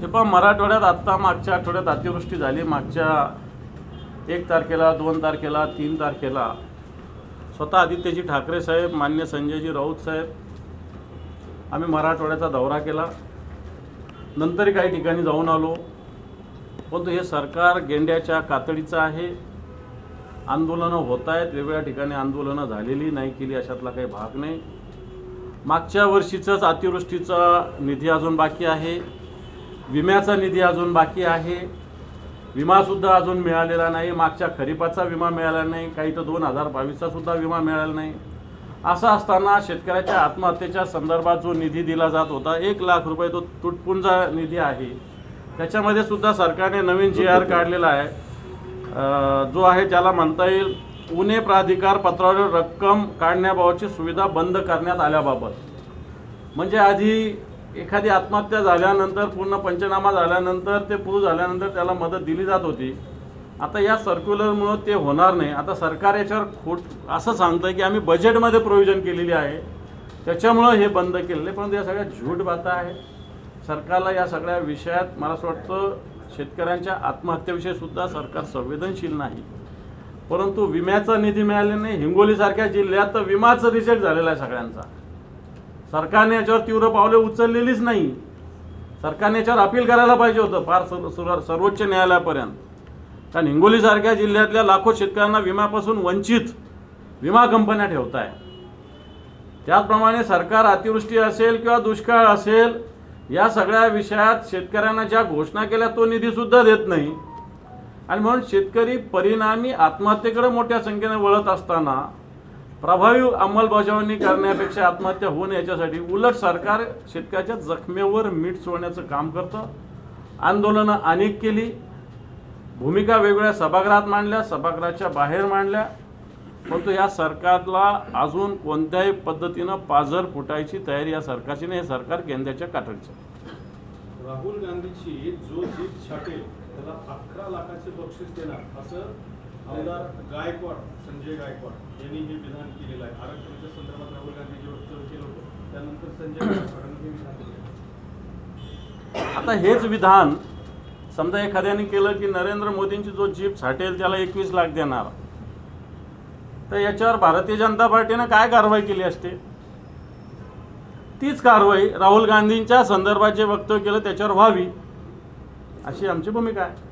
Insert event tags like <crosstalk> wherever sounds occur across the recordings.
हे पण मराठवाड्यात आत्ता मागच्या आठवड्यात अतिवृष्टी झाली. मागच्या एक तारखेला दोन तारखेला तीन तारखेला स्वतः आदित्यजी ठाकरे साहेब मान्य संजयजी राऊत साहेब आम्ही मराठवाड्याचा दौरा केला. नंतरही काही ठिकाणी जाऊन आलो. परंतु हे सरकार गेंड्याच्या कातडीचं आहे. आंदोलनं होत आहेत वेगवेगळ्या ठिकाणी आंदोलनं झालेली नाही केली अशातला काही भाग नाही. मागच्या वर्षीचंच अतिवृष्टीचा निधी अजून बाकी आहे. विम्याचा निधी अजून बाकी आहे. विमासुद्धा अजून मिळालेला नाही. मागच्या खरीपाचा विमा मिळाला नाही. काही तर दोन हजार बावीसचा सुद्धा विमा मिळाला नाही. असं असताना शेतकऱ्याच्या आत्महत्येच्या संदर्भात जो निधी दिला जात होता एक लाख रुपये तो तुटपुंजा निधी आहे. त्याच्यामध्ये सुद्धा सरकारने नवीन जी आर काढलेला आहे. जो आहे ज्याला म्हणता येईल पुणे प्राधिकार पत्रावर रक्कम काढण्याबाबतची सुविधा बंद करण्यात आल्याबाबत. म्हणजे आधी एखादी आत्महत्या झाल्यानंतर पूर्ण पंचनामा झाल्यानंतर ते पूर झाल्यानंतर त्याला मदत दिली जात होती. आता या सर्क्युलरमुळं ते होणार नाही. आता सरकार याच्यावर खोट असं सांगतं की आम्ही बजेटमध्ये प्रोव्हिजन केलेली आहे. त्याच्यामुळं हे बंद केलेले परंतु या सगळ्या झूट बाता आहे सरकारला या सगळ्या विषयात मला असं वाटतं शेतकऱ्यांच्या आत्महत्येविषयीसुद्धा सरकार संवेदनशील नाही. परंतु विम्याचा निधी मिळाल्याने नाही हिंगोलीसारख्या जिल्ह्यात तर विमाचं रिजेक्ट झालेला आहे सगळ्यांचा. सरकारने याच्यावर तीव्र पावले उचललेलीच नाही. सरकारने याच्यावर अपील करायला पाहिजे होतं फार सर्व- सर्वोच्च न्यायालयापर्यंत. कारण हिंगोलीसारख्या जिल्ह्यातल्या लाखो शेतकऱ्यांना विम्यापासून वंचित विमा कंपन्या ठेवत आहे त्याचप्रमाणे सरकार अतिवृष्टी असेल किंवा दुष्काळ असेल या सगळ्या विषयात शेतकऱ्यांना ज्या घोषणा केल्या तो निधी सुद्धा देत नाही. आणि म्हणून शेतकरी परिणामी आत्महत्येकडे मोठ्या संख्येने वळत असताना प्रभावी अंमलबजावणी करण्यापेक्षा आत्महत्या होऊ नये याच्यासाठी उलट सरकार शेतकऱ्याच्या जखमेवर मीठ सोडण्याचं काम करतं. आंदोलनं अनेक केली. भूमिका वेगवेगळ्या सभागृहात मांडल्या सभागृहाच्या बाहेर मांडल्या. परंतु या सरकारला अजून कोणत्याही पद्धतीनं पाझर फुटायची तयारी या सरकारची नाही हे सरकार केंद्राच्या काठडीचं राहुल गांधीची जो जीत छाटेल त्याला अकरा लाखाचे बक्षीस देणार असं आमदार गायकवाड संजय गायकवाड यांनी हे विधान केलेलं आहे. आरक्षणाच्या संदर्भात राहुल गांधी जे वक्तव्य केलं होतं त्यानंतर संजय गायकवाडांनी हे विधान केलं आता हेच विधान समजा एखाद्याने केलं की नरेंद्र मोदींची जो जीप साठेल त्याला एकवीस लाख देणार. तर याच्यावर भारतीय जनता पार्टीनं काय कारवाई केली असते? तीच कारवाई राहुल गांधींच्या संदर्भात जे वक्तव्य केलं त्याच्यावर व्हावी अशी आमची भूमिका आहे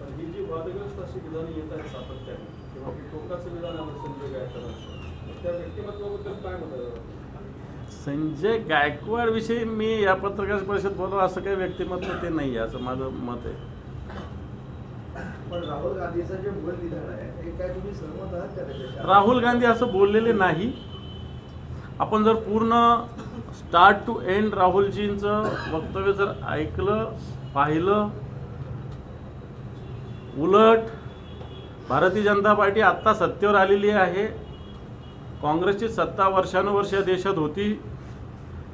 पण ही जी वादग्रस्त अशी विधानं येत आहेत सातत्याने. किंवा की टोकाचं विधान आलं संजय गायकवाडांचं त्या व्यक्तिमत्वाबद्दल काय आहे? संजय गायकवाड विषयी मी या पत्रकार परिषद बोललो असं काही व्यक्तिमत्व ते नाही आहे असं माझं मत आहे. पण राहुल गांधीचं जे मूळ विधान आहे ते काय तुम्ही सहमत आहात का त्याच्याशी? राहुल गांधी असं बोललेले नाही. आपण जर पूर्ण स्टार्ट टू एंड राहुलजींचं वक्तव्य जर ऐकलं पाहिलं उलट भारतीय जनता पार्टी आत्ता सत्तेवर आलेली आहे. काँग्रेसची सत्ता वर्षानुवर्ष या देशात होती.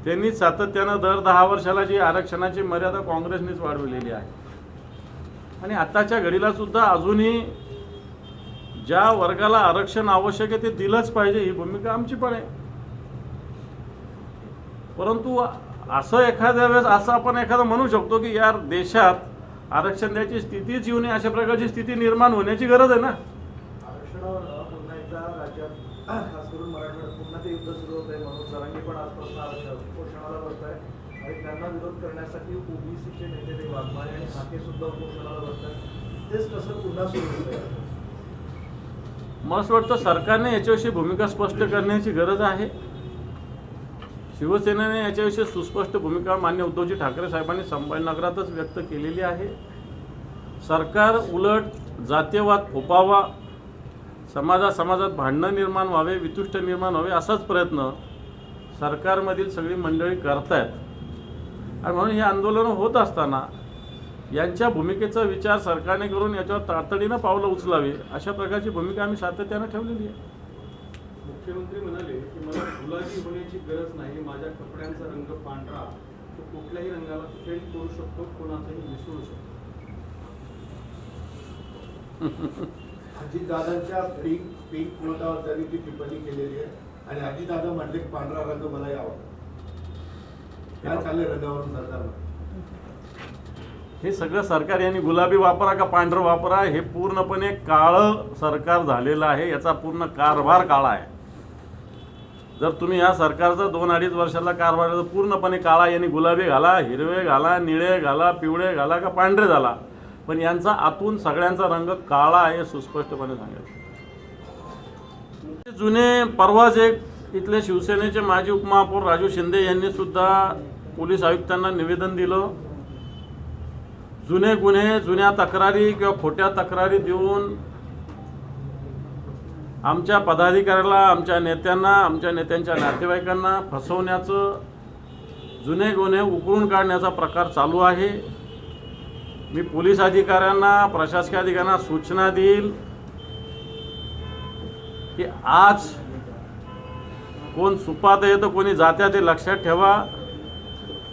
त्यांनी सातत्यानं दर दहा वर्षाला जी आरक्षणाची मर्यादा काँग्रेसनेच वाढवलेली आहे. आणि आत्ताच्या घडीला सुद्धा अजूनही ज्या वर्गाला आरक्षण आवश्यक आहे ते दिलंच पाहिजे ही भूमिका आमची पण आहे. परंतु असं एखाद्या वेळेस असं आपण एखादं म्हणू शकतो की यार देशात आरक्षण द्यायची स्थितीच येऊ नये अशा प्रकारची स्थिती निर्माण होण्याची गरज आहे ना? मला असं वाटतं सरकारने याच्याविषयी भूमिका स्पष्ट करण्याची गरज आहे. शिवसेनेने याच्याविषयी सुस्पष्ट भूमिका मान्य उद्धवजी ठाकरे साहेबांनी संभाजीनगरातच व्यक्त केलेली आहे. सरकार उलट जातीयवाद फोपावा समाजा समाजात भांडणं निर्माण व्हावे वितुष्ट निर्माण व्हावे असाच प्रयत्न सरकारमधील सगळी मंडळी करतायत. आणि म्हणून हे आंदोलनं होत असताना यांच्या भूमिकेचा विचार सरकारने करून याच्यावर तातडीनं पावलं उचलावी अशा प्रकारची भूमिका आम्ही सातत्यानं ठेवलेली आहे. मुख्यमंत्री म्हणाले की मला गुलाबी होण्याची गरज नाही माझ्या कपड्यांचा रंग पांढरा तो कुठल्याही रंगाला फेड करू शकतो कोणाचाही मिसळू शकतो. <laughs> अजितदादांच्या पिंक पिंक नोटावर त्यांनी ती टिप्पणी केलेली आहे. आणि अजितदादा म्हटले की पांढरा रंग मला यावा काय चाललंय रंगावरून सरकारला हे सगळं सरकार यांनी गुलाबी वापरा का पांढरं वापरा हे पूर्णपणे काळं सरकार झालेलं आहे. याचा पूर्ण कारभार काळा आहे. जर तुम्ही या सरकारचा दोन अडीच वर्षाला कारभार तर पूर्णपणे काळा यांनी गुलाबी घाला हिरवे घाला निळे घाला पिवळे घाला का पांढरे झाला? पण यांचा आतून सगळ्यांचा रंग काळा आहे सुस्पष्टपणे सांगायचं जुने परवाच एक इथले शिवसेनेचे माजी उपमहापौर राजू शिंदे यांनी सुद्धा पोलीस आयुक्तांना निवेदन दिलं. जुने गुन्हे जुन्या तक्रारी किंवा खोट्या तक्रारी देऊन आमच्या पदाधिकाऱ्याला आमच्या नेत्यांना आमच्या नेत्यांच्या नातेवाईकांना फसवण्याचं जुने गुन्हे उकळून काढण्याचा प्रकार चालू आहे. मी पोलीस अधिकाऱ्यांना प्रशासकीय अधिकाऱ्यांना सूचना देईल की आज कोण सुपात येतं कोणी जात्या ते लक्षात ठेवा.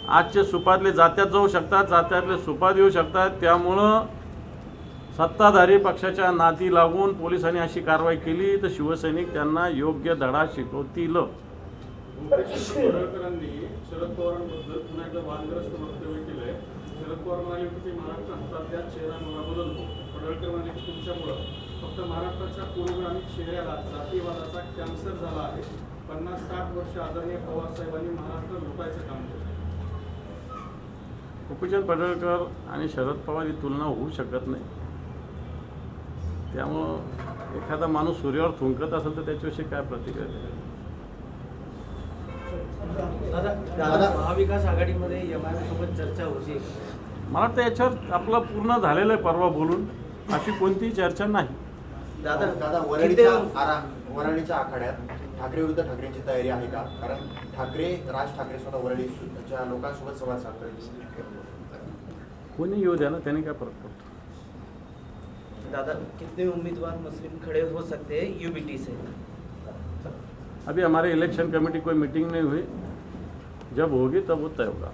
आजचे सुपातले जात्यात जाऊ शकतात जात्यातले सुपात येऊ शकतात. त्यामुळं सत्ताधारी पक्षाच्या नाती लागून पोलिसांनी अशी कारवाई केली तर शिवसैनिक त्यांना योग्य धडा शिकवतील. शरद पवारांबद्दल पुन्हा एकदा वादग्रस्त वक्तव्य केलंय. शरद पवार म्हणाले होते की महाराष्ट्र हातातल्या चेहरा बदलतो. पडळकर म्हणाले की तुमच्यामुळं. फक्त महाराष्ट्राच्या पूर्वगामी कॅन्सर झाला आहे. पन्नास साठ वर्ष आदरणीय पवार साहेबांनी महाराष्ट्र लुटायचं काम केलं. गोपीचंद पडळकर आणि शरद पवार ही तुलना होऊ शकत नाही. त्यामुळं एखादा माणूस सूर्यावर थुंकत असेल तर त्याच्याविषयी काय प्रतिक्रिया? दादा दादा महाविकास आघाडीमध्ये सोबत चर्चा होती. मला वाटतं याच्यावर आपलं पूर्ण झालेलं आहे परवा बोलून. अशी कोणतीही चर्चा नाही. दादा दादा वरळीच्या आरा वरळीच्या आखाड्यात ठाकरे विरुद्ध ठाकरेंची तयारी आहे का? कारण ठाकरे राज ठाकरे स्वतः वरळीच्या लोकांसोबत संवाद साधतोय. कोणी येऊ द्या ना त्याने काय फरक पडतो? दादा कितने उम्मीदवार मुस्लिम खड़े हो सकते हैं यूबीटी से? अभी हमारे इलेक्शन कमेटी कोई मीटिंग नहीं हुई। जब होगी तब वो तय होगा।